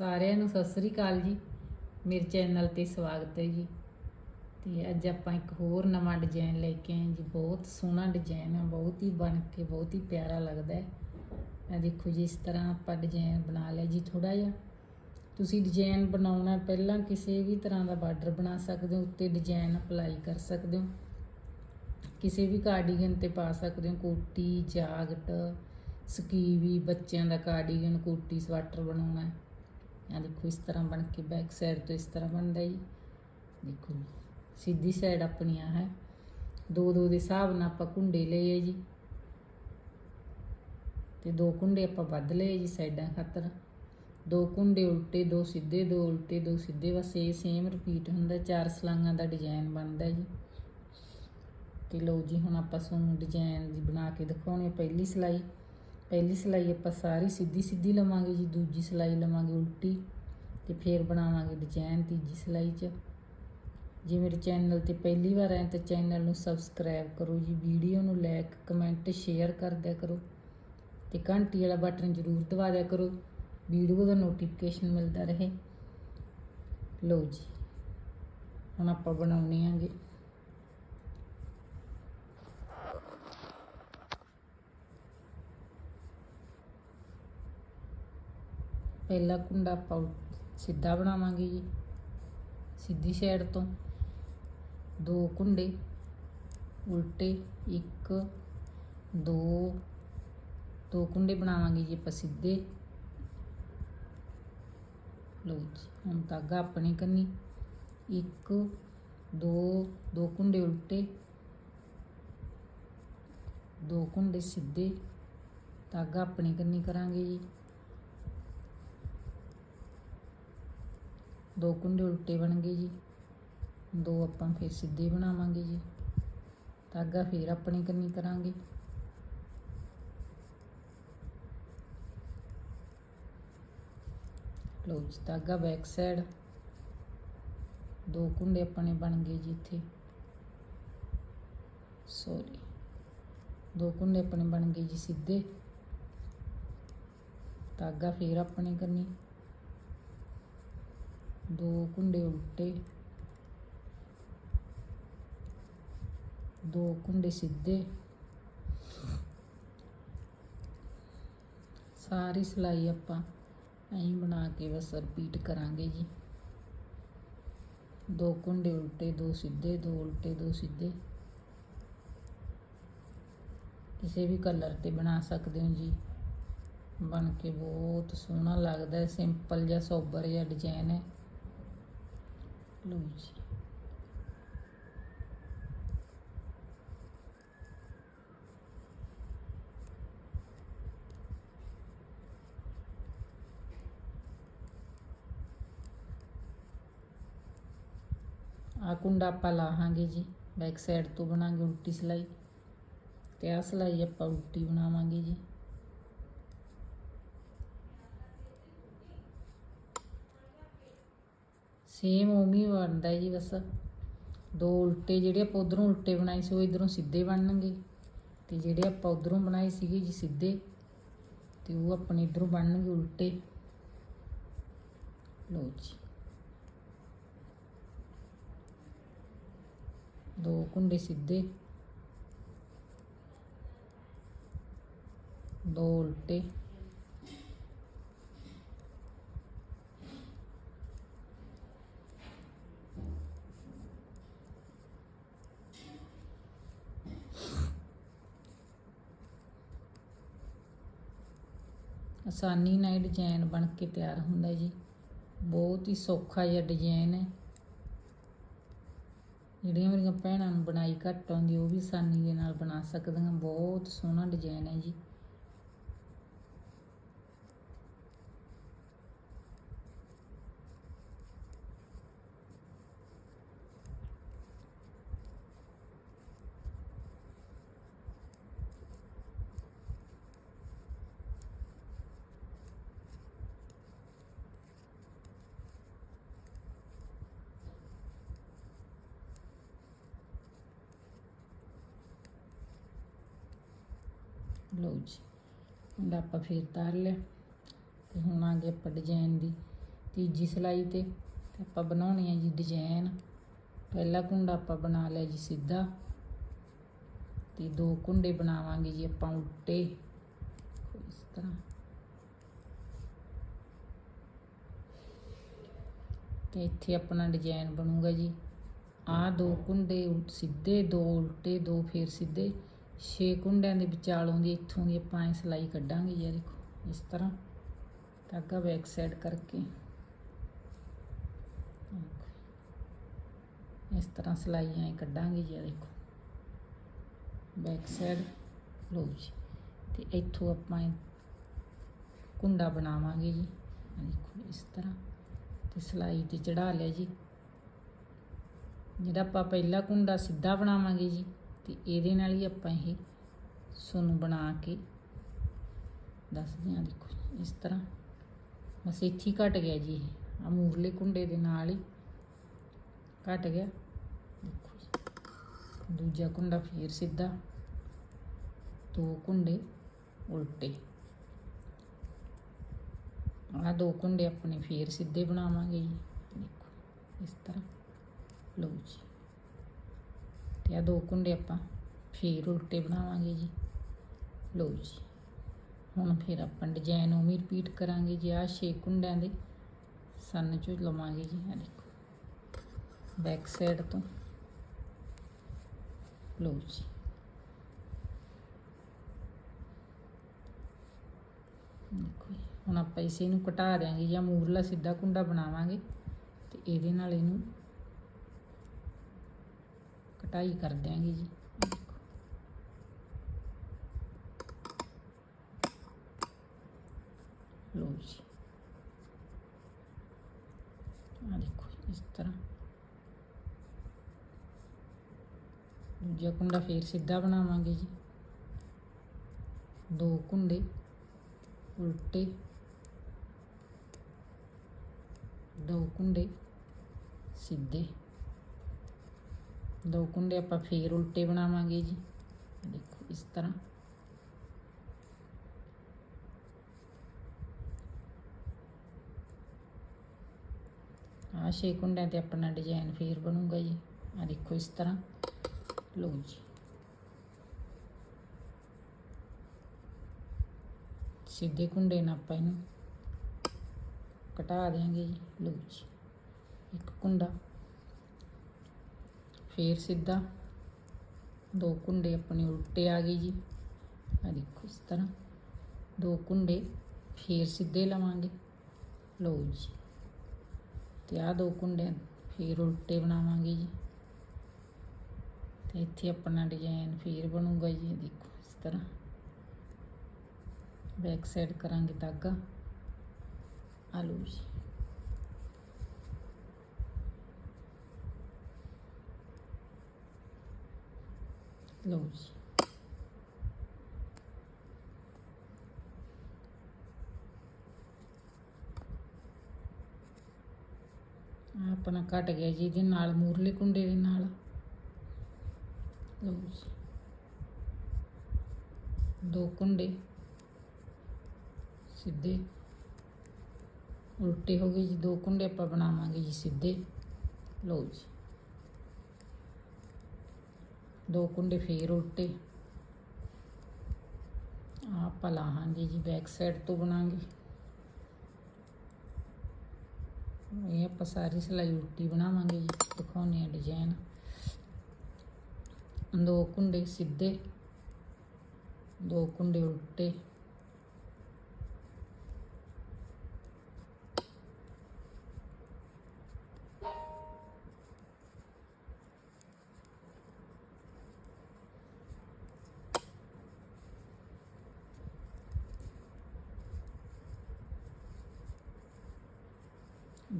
ਸਾਰਿਆਂ ਨੂੰ ਸਤਿ ਸ੍ਰੀ ਅਕਾਲ ਜੀ। ਮੇਰੇ ਚੈਨਲ ਤੇ ਸਵਾਗਤ ਹੈ ਜੀ। ਤੇ ਅੱਜ ਆਪਾਂ ਇੱਕ ਹੋਰ ਨਵਾਂ ਡਿਜ਼ਾਈਨ ਲੈ ਕੇ ਆਏ ਜੀ। ਬਹੁਤ ਸੋਹਣਾ ਡਿਜ਼ਾਈਨ ਹੈ ਬਹੁਤ ਹੀ ਬਣ ਕੇ, ਬਹੁਤ ਹੀ ਪਿਆਰਾ ਲੱਗਦਾ ਹੈ। ਇਹ ਦੇਖੋ ਜੀ, ਇਸ ਤਰ੍ਹਾਂ ਆਪਾਂ ਡਿਜ਼ਾਈਨ ਬਣਾ ਲਿਆ ਜੀ ਥੋੜਾ ਜਿਹਾ। ਤੁਸੀਂ ਡਿਜ਼ਾਈਨ ਬਣਾਉਣਾ ਪਹਿਲਾਂ ਕਿਸੇ ਵੀ ਤਰ੍ਹਾਂ ਦਾ ਬਾਰਡਰ ਬਣਾ ਸਕਦੇ ਹੋ, ਉੱਤੇ ਡਿਜ਼ਾਈਨ ਅਪਲਾਈ ਕਰ ਸਕਦੇ ਹੋ। ਕਿਸੇ ਵੀ ਕਾਰਡੀਗਨ ਤੇ ਪਾ ਸਕਦੇ ਹੋ, ਕੋਟੀ, ਜਾਕਟ, ਸਕੀਵੀ, ਬੱਚਿਆਂ ਦਾ ਕਾਰਡੀਗਨ ਕੋਟੀ, ਸਵੈਟਰ ਬਣਾਉਣਾ ਹੈ। ਆ ਦੇਖੋ ਇਸ ਤਰ੍ਹਾਂ ਬਣ ਕੇ ਬੈਕ ਸਾਈਡ ਤੋਂ ਇਸ ਤਰ੍ਹਾਂ ਬਣਦਾ ਜੀ। ਦੇਖੋ ਸਿੱਧੀ ਸਾਈਡ ਆਪਣੀ ਆ ਹੈ। ਦੋ ਦੋ ਦੇ ਹਿਸਾਬ ਨਾਲ ਆਪਾਂ ਕੁੰਡੇ ਲਏ ਜੀ। ਤੇ ਦੋ ਕੁੰਡੇ ਆਪਾਂ ਵੱਧ ਲਏ ਜੀ ਸਾਈਡਾਂ ਖਾਤਰ। ਦੋ ਕੁੰਡੇ ਉਲਟੇ, ਦੋ ਸਿੱਧੇ, ਦੋ ਉਲਟੇ, ਦੋ ਸਿੱਧੇ, ਬਸ ਇਹ ਸੇਮ ਰਿਪੀਟ ਹੁੰਦਾ, ਚਾਰ ਸਲਾਈਆਂ ਦਾ ਡਿਜ਼ਾਈਨ ਬਣਦਾ ਜੀ। ਤੇ ਲਓ ਜੀ, ਹੁਣ ਆਪਾਂ ਤੁਹਾਨੂੰ ਡਿਜ਼ਾਈਨ ਦੀ ਬਣਾ ਕੇ ਦਿਖਾਉਣੀ ਪਹਿਲੀ ਸਿਲਾਈ। ਪਹਿਲੀ ਸਿਲਾਈ ਆਪਾਂ ਸਾਰੀ ਸਿੱਧੀ ਸਿੱਧੀ ਲਵਾਂਗੇ ਜੀ, ਦੂਜੀ ਸਿਲਾਈ ਲਵਾਂਗੇ ਉਲਟੀ ਤੇ ਫੇਰ ਬਣਾਵਾਂਗੇ ਡਿਜ਼ਾਈਨ ਤੀਜੀ ਸਿਲਾਈ 'ਚ। ਜੇ ਮੇਰੇ ਚੈਨਲ ਤੇ ਪਹਿਲੀ ਵਾਰ ਆਏ ਤਾਂ ਚੈਨਲ ਨੂੰ ਸਬਸਕ੍ਰਾਈਬ ਕਰੋ ਜੀ, ਵੀਡੀਓ ਨੂੰ ਲਾਈਕ ਕਮੈਂਟ ਸ਼ੇਅਰ ਕਰ ਦਿਆ ਕਰੋ ਤੇ ਘੰਟੀ ਵਾਲਾ ਬਟਨ ਜ਼ਰੂਰ ਦਬਾ ਦਿਆ ਕਰੋ, ਵੀਡੀਓ ਦਾ ਨੋਟੀਫਿਕੇਸ਼ਨ ਮਿਲਦਾ ਰਹੇ। ਲਓ ਜੀ, ਹੁਣ ਆਪਾਂ ਬਣਾਉਣੇ ਆਂਗੇ। ਪਹਿਲਾ ਕੁੰਡਾ ਆਪਾਂ ਸਿੱਧਾ ਬਣਾਵਾਂਗੇ ਜੀ, ਸਿੱਧੀ ਸਾਈਡ ਤੋਂ। ਦੋ ਕੁੰਡੇ, ਉਲਟੇ ਇੱਕ, ਦੋ ਦੋ ਕੁੰਡੇ ਬਣਾਵਾਂਗੇ ਜੀ ਆਪਾਂ ਸਿੱਧੇ। ਲਓ ਜੀ, ਹੁਣ ਧਾਗਾ ਆਪਣੇ ਕੰਨੀ। ਇੱਕ, ਦੋ ਦੋ ਕੁੰਡੇ ਉਲਟੇ। ਦੋ ਕੁੰਡੇ ਸਿੱਧੇ। ਧਾਗਾ ਆਪਣੇ ਕੰਨੀ ਕਰਾਂਗੇ ਜੀ। ਦੋ ਕੁੰਡੇ ਉਲਟੇ ਬਣ ਗਏ ਜੀ। ਦੋ ਆਪਾਂ ਫਿਰ ਸਿੱਧੇ ਬਣਾਵਾਂਗੇ ਜੀ। ਧਾਗਾ ਫਿਰ ਆਪਣੀ ਕੰਨੀ ਕਰਾਂਗੇ। ਲਓ ਜੀ, ਧਾਗਾ ਬੈਕ ਸਾਈਡ ਦੋ ਕੁੰਡੇ ਆਪਣੇ ਬਣ ਗਏ ਜੀ ਇੱਥੇ। ਸੌਰੀ ਦੋ ਕੁੰਡੇ ਆਪਣੇ ਬਣ ਗਏ ਜੀ ਸਿੱਧੇ। ਧਾਗਾ ਫਿਰ ਆਪਣੇ ਕਰਨੀ ਦੋ ਕੁੰਡੇ ਉਲਟੇ ਦੋ ਕੁੰਡੇ ਸਿੱਧੇ। ਸਾਰੀ ਸਿਲਾਈ ਆਪਾਂ ਐਂ ਬਣਾ ਕੇ ਬਸ ਰਿਪੀਟ ਕਰਾਂਗੇ ਜੀ। ਦੋ ਕੁੰਡੇ ਉਲਟੇ ਦੋ ਸਿੱਧੇ, ਦੋ ਉਲਟੇ ਦੋ ਸਿੱਧੇ। ਕਿਸੇ ਵੀ ਕਲਰ ਤੇ ਬਣਾ ਸਕਦੇ ਹੋ ਜੀ। ਬਣ ਕੇ ਬਹੁਤ ਸੋਹਣਾ ਲੱਗਦਾ ਹੈ ਸਿੰਪਲ ਜਿਹਾ, ਸੋਬਰ ਜਿਹਾ ਡਿਜ਼ਾਈਨ ਹੈ। ਲਓ ਜੀ ਆ ਕੁੰਡਾ ਆਪਾਂ ਲਾਹਾਂਗੇ ਜੀ। ਬੈਕ ਸਾਈਡ ਤੋਂ ਬਣਾਗੇ ਉਲਟੀ ਸਿਲਾਈ। ਤੇ ਆ ਸਿਲਾਈ ਆਪਾਂ ਉਲਟੀ ਬਣਾਵਾਂਗੇ ਜੀ। ਸੇਮ ਉਵੇਂ ਹੀ ਬਣਦਾ ਜੀ ਬਸ। ਦੋ ਉਲਟੇ ਜਿਹੜੇ ਆਪਾਂ ਉਧਰੋਂ ਉਲਟੇ ਬਣਾਏ ਸੀ, ਉਹ ਇਧਰੋਂ ਸਿੱਧੇ ਬਣਨਗੇ। ਤੇ ਜਿਹੜੇ ਆਪਾਂ ਉਧਰੋਂ ਬਣਾਏ ਸੀਗੇ ਜੀ ਸਿੱਧੇ, ਤੇ ਉਹ ਆਪਣੇ ਇਧਰੋਂ ਬਣਨਗੇ ਉਲਟੇ। ਲੋ ਜੀ। ਦੋ ਕੁੰਡੇ ਸਿੱਧੇ। ਦੋ ਉਲਟੇ। ਆਸਾਨੀ ਨਾਲ ਇਹ ਡਿਜ਼ਾਈਨ ਬਣ ਕੇ ਤਿਆਰ ਹੁੰਦਾ ਜੀ। ਬਹੁਤ ਹੀ ਸੌਖਾ ਜਿਹਾ ਡਿਜ਼ਾਈਨ ਹੈ। ਜਿਹੜੀਆਂ ਮੇਰੀਆਂ ਭੈਣਾਂ ਨੂੰ ਬਣਾਈ ਘੱਟ ਆਉਂਦੀ, ਉਹ ਵੀ ਆਸਾਨੀ ਦੇ ਨਾਲ ਬਣਾ ਸਕਦੀਆਂ। ਬਹੁਤ ਸੋਹਣਾ ਡਿਜ਼ਾਈਨ ਹੈ ਜੀ। ਲਓ ਜੀ, ਹੁਣ ਆਪਾਂ ਫੇਰ ਤਾਰ ਲਿਆ ਤੇ ਹੁਣ ਆ ਗਏ ਆਪਾਂ ਡਿਜ਼ਾਈਨ ਦੀ ਤੀਜੀ ਸਿਲਾਈ ਤੇ ਤੇ ਆਪਾਂ ਬਣਾਉਣੀ ਹੈ ਜੀ ਡਿਜ਼ਾਈਨ ਪਹਿਲਾ ਕੁੰਡਾ ਆਪਾਂ ਬਣਾ ਲਿਆ ਜੀ ਸਿੱਧਾ ਤੇ ਦੋ ਕੁੰਡੇ ਬਣਾਵਾਂਗੇ ਜੀ ਆਪਾਂ ਉਲਟੇ ਇਸ ਤਰ੍ਹਾਂ। ਤੇ ਇੱਥੇ ਆਪਣਾ ਡਿਜ਼ਾਈਨ ਬਣੂਗਾ ਜੀ। ਆਹ ਦੋ ਕੁੰਡੇ ਉਲਟ ਸਿੱਧੇ, ਦੋ ਉਲਟੇ, ਦੋ ਫੇਰ ਸਿੱਧੇ। ਛੇ ਕੁੰਡਿਆਂ ਦੇ ਵਿਚਾਲੋਂ ਦੀ, ਇੱਥੋਂ ਦੀ ਆਪਾਂ ਐ ਸਿਲਾਈ ਕੱਢਾਂਗੇ ਜੀ ਦੇਖੋ, ਇਸ ਤਰ੍ਹਾਂ। ਧਾਗਾ ਬੈਕ ਸਾਈਡ ਕਰਕੇ। ਇਸ ਤਰ੍ਹਾਂ ਸਿਲਾਈ ਐ ਕੱਢਾਂਗੇ ਜੀ ਆਹ ਦੇਖੋ। ਬੈਕ ਸਾਈਡ ਲਓ ਜੀ। ਤੇ ਇੱਥੋਂ ਆਪਾਂ ਕੁੰਡਾ ਬਣਾਵਾਂਗੇ ਜੀ। ਦੇਖੋ, ਇਸ ਤਰ੍ਹਾਂ। ਤੇ ਸਿਲਾਈ ਤੇ ਚੜਾ ਲਿਆ ਜੀ। ਜਿਹੜਾ ਆਪਾਂ ਪਹਿਲਾ ਕੁੰਡਾ ਸਿੱਧਾ ਬਣਾਵਾਂਗੇ ਜੀ ਤੇ ਇਹਦੇ ਨਾਲ ਹੀ ਆਪਾਂ ਇਹ ਸੋਨੂੰ ਬਣਾ ਕੇ ਦੱਸਦੇ ਹਾਂ। ਦੇਖੋ, ਇਸ ਤਰ੍ਹਾਂ। ਬਸ ਇੱਥੇ ਘਟ ਗਿਆ ਜੀ ਇਹ। ਆ ਮੂਰਲੇ ਕੁੰਡੇ ਦੇ ਨਾਲ ਹੀ ਘਟ ਗਿਆ। ਦੇਖੋ ਜੀ। ਦੂਜਾ ਕੁੰਡਾ ਫੇਰ ਸਿੱਧਾ। ਦੋ ਕੁੰਡੇ ਉਲਟੇ। ਆ ਦੋ ਕੁੰਡੇ ਆਪਣੇ ਫੇਰ ਸਿੱਧੇ ਬਣਾਵਾਂਗੇ ਜੀ। ਦੇਖੋ, ਇਸ ਤਰ੍ਹਾਂ। ਲਓ ਜੀ। ਤੇ ਆ ਦੋ ਕੁੰਡੇ ਆਪਾਂ ਫੇਰ ਉਲਟੇ ਬਣਾਵਾਂਗੇ ਜੀ। ਲਓ ਜੀ ਹੁਣ ਫਿਰ ਆਪਾਂ ਡਿਜ਼ਾਈਨ ਉਵੇਂ ਰਿਪੀਟ ਕਰਾਂਗੇ ਜੀ। ਆ ਛੇ ਕੁੰਡਿਆਂ ਦੇ ਸਨ ਚੋਂ ਲਵਾਂਗੇ ਜੀ ਆ ਦੇਖੋ। ਬੈਕ ਸਾਈਡ ਤੋਂ। ਲਓ ਜੀ। ਦੇਖੋ ਜੀ, ਹੁਣ ਆਪਾਂ ਇਸੇ ਨੂੰ ਘਟਾ ਦਿਆਂਗੇ ਜਾਂ ਮੂਰਲਾ ਸਿੱਧਾ ਕੁੰਡਾ ਬਣਾਵਾਂਗੇ ਤੇ ਇਹਦੇ ਨਾਲ ਇਹਨੂੰ ਕਟਾਈ ਕਰ ਦਿਆਂਗੇ ਜੀ ਆਹ ਦੇਖੋ। ਲਓ ਜੀ ਆ ਦੇਖੋ ਇਸ ਤਰ੍ਹਾਂ ਦੂਜਾ ਕੁੰਡਾ ਫੇਰ ਸਿੱਧਾ ਬਣਾਵਾਂਗੇ ਜੀ ਦੋ ਕੁੰਡੇ ਉਲਟੇ ਦੋ ਕੁੰਡੇ ਆਪਾਂ ਫੇਰ ਉਲਟੇ ਬਣਾਵਾਂਗੇ ਜੀ। ਦੇਖੋ ਇਸ ਤਰ੍ਹਾਂ। ਆ ਛੇ ਕੁੰਡਿਆਂ ਤੇ ਆਪਣਾ ਡਿਜ਼ਾਈਨ ਫੇਰ ਬਣੂਗਾ ਜੀ। ਆ ਦੇਖੋ ਇਸ ਤਰ੍ਹਾਂ। ਲਓ ਜੀ। ਸਿੱਧੇ ਕੁੰਡੇ ਨਾਲ ਆਪਾਂ ਇਹਨੂੰ ਘਟਾ ਦੇਾਂਗੇ ਜੀ। ਲਓ ਜੀ। ਇੱਕ ਕੁੰਡਾ। ਫੇਰ ਸਿੱਧਾ ਦੋ ਕੁੰਡੇ ਆਪਣੇ ਉਲਟੇ ਆ ਗਏ ਜੀ। ਆ ਦੇਖੋ ਇਸ ਤਰ੍ਹਾਂ ਦੋ ਕੁੰਡੇ ਫੇਰ ਸਿੱਧੇ ਲਵਾਂਗੇ। ਲਓ ਜੀ। ਤੇ ਆ ਦੋ ਕੁੰਡੇ ਫੇਰ ਉਲਟੇ ਬਣਾਵਾਂਗੇ ਜੀ। ਤੇ ਇੱਥੇ ਆਪਣਾ ਡਿਜ਼ਾਈਨ ਫੇਰ ਬਣੂਗਾ ਜੀ। ਦੇਖੋ ਇਸ ਤਰ੍ਹਾਂ। ਬੈਕ ਸਾਈਡ ਕਰਾਂਗੇ ਧਾਗਾ। ਆ ਲਓ ਜੀ। ਲਓ ਜੀ ਆਪਣਾ ਘਟ ਗਿਆ ਜੀ ਇਹਦੇ ਨਾਲ, ਮੂਰਲੇ ਕੁੰਡੇ ਦੇ ਨਾਲ। ਲਓ ਜੀ ਦੋ ਕੁੰਡੇ। ਸਿੱਧੇ। ਉਲਟੇ ਹੋ ਗਏ ਜੀ, ਦੋ ਕੁੰਡੇ ਆਪਾਂ ਬਣਾਵਾਂਗੇ ਜੀ, ਸਿੱਧੇ। ਲਓ ਜੀ ਦੋ ਕੁੰਡੇ ਫੇਰ ਉਲਟੇ। ਆਹ ਆਪਾਂ ਲਾਹਾਂਗੇ ਜੀ ਬੈਕ ਸਾਈਡ ਤੋਂ ਬਣਾਂਗੇ। ਇਹ ਆਪਾਂ ਸਾਰੀ ਸਿਲਾਈ ਉਲਟੀ ਬਣਾਵਾਂਗੇ ਜੀ, ਦਿਖਾਉਂਦੇ ਆ ਡਿਜ਼ਾਈਨ ਦੋ ਕੁੰਡੇ ਸਿੱਧੇ, ਦੋ ਕੁੰਡੇ ਉਲਟੇ।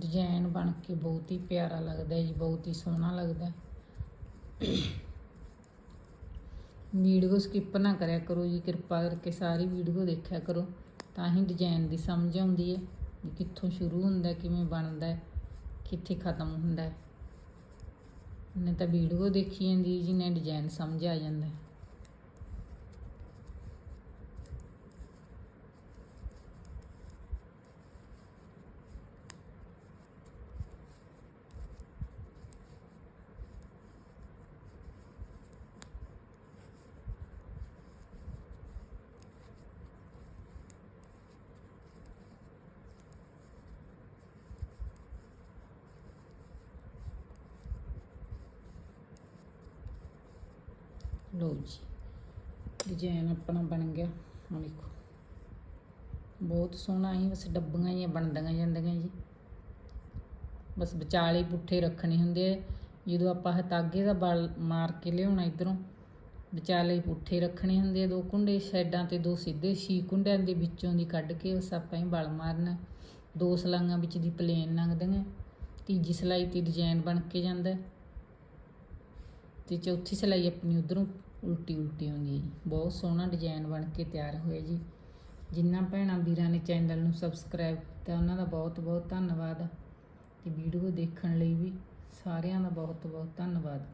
ਡਿਜ਼ਾਈਨ ਬਣ ਕੇ ਬਹੁਤ ਹੀ ਪਿਆਰਾ ਲੱਗਦਾ ਜੀ, ਬਹੁਤ ਹੀ ਸੋਹਣਾ ਲੱਗਦਾ ਵੀਡੀਓ ਸਕਿਪ ਨਾ ਕਰਿਆ ਕਰੋ ਜੀ, ਕਿਰਪਾ ਕਰਕੇ ਸਾਰੀ ਵੀਡੀਓ ਦੇਖਿਆ ਕਰੋ, ਤਾਂ ਹੀ ਡਿਜ਼ਾਈਨ ਦੀ ਸਮਝ ਆਉਂਦੀ ਹੈ ਵੀ ਕਿੱਥੋਂ ਸ਼ੁਰੂ ਹੁੰਦਾ ਕਿਵੇਂ ਬਣਦਾ ਕਿੱਥੇ ਖਤਮ ਹੁੰਦਾ ਹੈ। ਨੇ ਤਾਂ ਵੀਡੀਓ ਦੇਖੀ ਜਾਂਦੀ ਜੀ ਨੇ ਡਿਜ਼ਾਈਨ ਸਮਝ ਆ ਜਾਂਦਾ ਲਓ ਜੀ ਡਿਜ਼ਾਈਨ ਆਪਣਾ ਬਣ ਗਿਆ। ਆ ਦੇਖੋ, ਬਹੁਤ ਸੋਹਣਾ ਹੀ, ਬਸ ਡੱਬੀਆਂ ਹੀ ਬਣਦੀਆਂ ਜਾਂਦੀਆਂ ਜੀ। ਬਸ ਵਿਚਾਲੇ ਪੁੱਠੇ ਰੱਖਣੇ ਹੁੰਦੇ ਆ। ਜਦੋਂ ਆਪਾਂ ਹਤਾਗੇ ਦਾ ਬਲ ਮਾਰ ਕੇ ਲਿਆਉਣਾ ਇਧਰੋਂ, ਵਿਚਾਲੇ ਪੁੱਠੇ ਰੱਖਣੇ ਹੁੰਦੇ ਆ ਦੋ ਕੁੰਡੇ ਸਾਈਡਾਂ ਤੇ ਦੋ ਸਿੱਧੇ ਛੀ ਕੁੰਡਿਆਂ ਦੇ ਵਿੱਚੋਂ ਦੀ ਕੱਢ ਕੇ ਉਸ ਆਪਾਂ ਹੀ ਬਲ ਮਾਰਨਾ। ਦੋ ਸਲਾਈਆਂ ਵਿੱਚ ਦੀ ਪਲੇਨ ਲੰਘਦੀਆਂ, ਤੀਜੀ ਸਲਾਈ ਤੇ ਡਿਜ਼ਾਈਨ ਬਣ ਕੇ ਜਾਂਦਾ। ਤੇ ਚੌਥੀ ਸਲਾਈ ਆਪਣੀ ਉਧਰੋਂ ਉਲਟੀ ਉਲਟੀ ਆਉਂਦੀ ਹੈ ਜੀ। ਬਹੁਤ ਸੋਹਣਾ ਡਿਜ਼ਾਈਨ ਬਣ ਕੇ ਤਿਆਰ ਹੋਇਆ ਜੀ। ਜਿਨ੍ਹਾਂ ਭੈਣਾਂ ਵੀਰਾਂ ਨੇ ਚੈਨਲ ਨੂੰ ਸਬਸਕ੍ਰਾਈਬ ਕੀਤਾ, ਉਹਨਾਂ ਦਾ ਬਹੁਤ ਬਹੁਤ ਧੰਨਵਾਦ। ਤੇ ਵੀਡੀਓ ਦੇਖਣ ਲਈ ਵੀ ਸਾਰਿਆਂ ਦਾ ਬਹੁਤ ਬਹੁਤ ਧੰਨਵਾਦ।